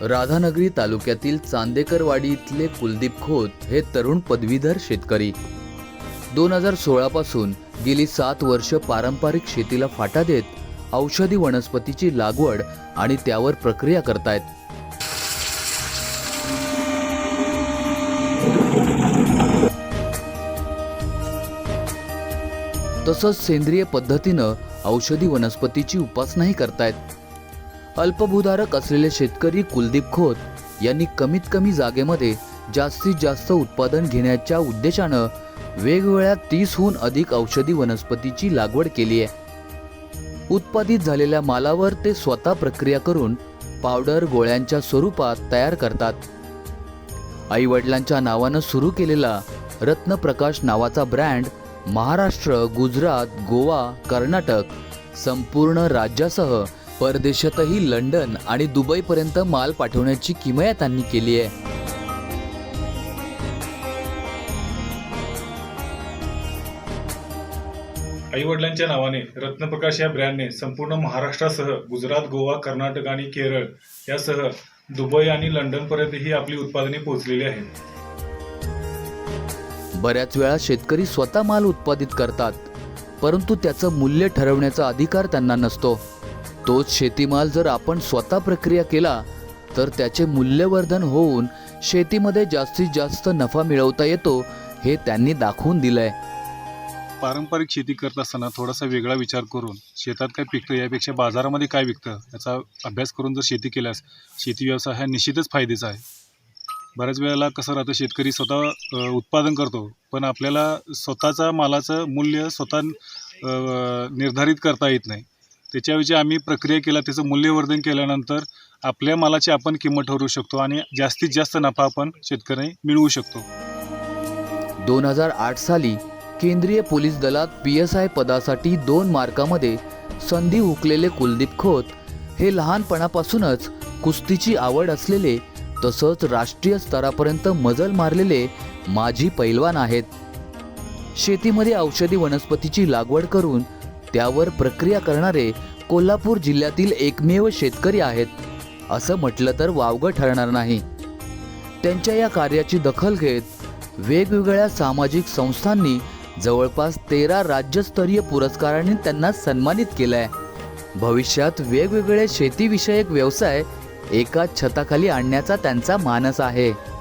राधानगरी तालुक्यातील चांदेकरवाडी इथले कुलदीप खोत हे तरुण पदवीधर शेतकरी. दोन हजार सोळापासून गेली सात वर्ष पारंपरिक शेतीला फाटा देत औषधी वनस्पतीची लागवड आणि त्यावर प्रक्रिया करतायत. तसंच सेंद्रिय पद्धतीनं औषधी वनस्पतीची उपासनाही करतायत. अल्पभूधारक असलेले शेतकरी कुलदीप खोत यांनी कमीत कमी जागेमध्ये जास्तीत जास्त उत्पादन घेण्याच्या उद्देशानं वेगवेगळ्या तीसहून अधिक औषधी वनस्पतीची लागवड केली आहे. उत्पादित झालेल्या मालावर ते स्वतः प्रक्रिया करून पावडर गोळ्यांच्या स्वरूपात तयार करतात. आई वडिलांच्या नावानं सुरू केलेला रत्नप्रकाश नावाचा ब्रँड महाराष्ट्र गुजरात गोवा कर्नाटक संपूर्ण राज्यासह परदेशातही लंडन आणि दुबईपर्यंत माल पाठवण्याची किमया त्यांनी केली आहे. आई वडिलांच्या नावाने रत्नप्रकाश या ब्रँडने संपूर्ण महाराष्ट्रासह गुजरात गोवा कर्नाटक आणि केरळ यासह दुबई आणि लंडनपर्यंत ही आपली उत्पादने पोहोचलेली आहेत. बऱ्याच वेळा शेतकरी स्वतः माल उत्पादित करतात परंतु त्याचं मूल्य ठरवण्याचा अधिकार त्यांना नसतो. तोच शेतीमाल जर आपण स्वतः प्रक्रिया केला तर त्याचे मूल्यवर्धन होऊन शेतीमध्ये जास्तीत जास्त नफा मिळवता येतो हे त्यांनी दाखवून दिलंय. पारंपरिक शेती करत असताना थोडासा वेगळा विचार करून शेतात काय पिकतं यापेक्षा बाजारामध्ये काय विकतं याचा अभ्यास करून जर शेती केल्यास शेती व्यवसाय हा निश्चितच फायद्याचा आहे. बऱ्याच वेळेला कसं राहतं शेतकरी स्वतः उत्पादन करतो पण आपल्याला स्वतःचा मालाचं मूल्य स्वतः निर्धारित करता येत नाही. त्याच्याऐवजी आम्ही प्रक्रिया केला त्याचं मूल्यवर्धन केल्यानंतर आपल्या मालाची आपण किंमत ठरवू शकतो आणि जास्तीत जास्त नफा आपण शेतकरी मिळवू शकतो. दोन हजार आठ साली केंद्रीय पोलीस दलात पी एस आय पदासाठी दोन मार्कामध्ये संधी हुकलेले कुलदीप खोत हे लहानपणापासूनच कुस्तीची आवड असलेले तसंच राष्ट्रीय स्तरापर्यंत मजल मारलेले माजी पैलवान आहेत. शेतीमध्ये औषधी वनस्पतीची लागवड करून त्यावर प्रक्रिया करणारे कोल्हापूर जिल्ह्यातील एकमेव शेतकरी आहेत. असं म्हटलं तर वावगं ठरणार नाही. त्यांच्या या कार्याची दखल घेत वेगवेगळ्या सामाजिक संस्थांनी जवळपास तेरा राज्यस्तरीय पुरस्कारांनी त्यांना सन्मानित केलंय. भविष्यात वेगवेगळे शेतीविषयक व्यवसाय एका छताखाली आणण्याचा त्यांचा मानस आहे.